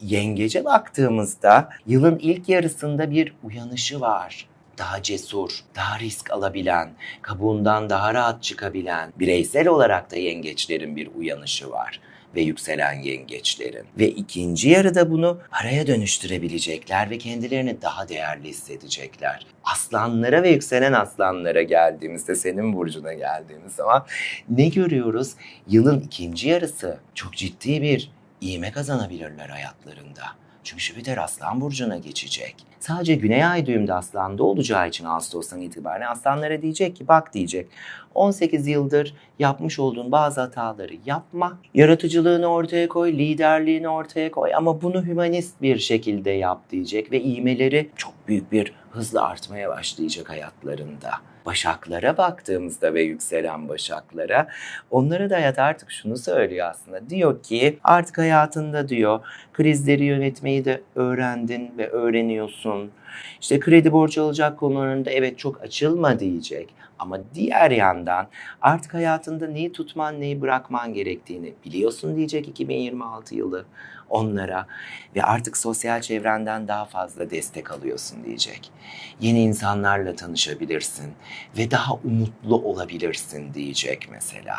Yengece baktığımızda yılın ilk yarısında bir uyanışı var. Daha cesur, daha risk alabilen, kabuğundan daha rahat çıkabilen, bireysel olarak da yengeçlerin bir uyanışı var ve yükselen yengeçlerin. Ve ikinci yarıda bunu paraya dönüştürebilecekler ve kendilerini daha değerli hissedecekler. Aslanlara ve yükselen aslanlara geldiğimizde, senin burcuna geldiğimiz zaman ne görüyoruz? Yılın ikinci yarısı çok ciddi bir iğme kazanabilirler hayatlarında. Çünkü Jüpiter Aslan Burcu'na geçecek. Sadece Güney Ay düğümde Aslan'da olacağı için Ağustos'tan itibaren Aslanlara diyecek ki bak diyecek 18 yıldır yapmış olduğun bazı hataları yapma. Yaratıcılığını ortaya koy, liderliğini ortaya koy ama bunu hümanist bir şekilde yap diyecek ve iğmeleri çok büyük bir hızla artmaya başlayacak hayatlarında. Başaklara baktığımızda ve yükselen başaklara onlara da hayat artık şunu söylüyor aslında. Diyor ki artık hayatında diyor krizleri yönetmeyi de öğrendin ve öğreniyorsun. İşte kredi borç alacak konularında evet çok açılma diyecek. Ama diğer yandan artık hayatında neyi tutman neyi bırakman gerektiğini biliyorsun diyecek 2026 yılı onlara ve artık sosyal çevrenden daha fazla destek alıyorsun diyecek. Yeni insanlarla tanışabilirsin ve daha umutlu olabilirsin diyecek mesela.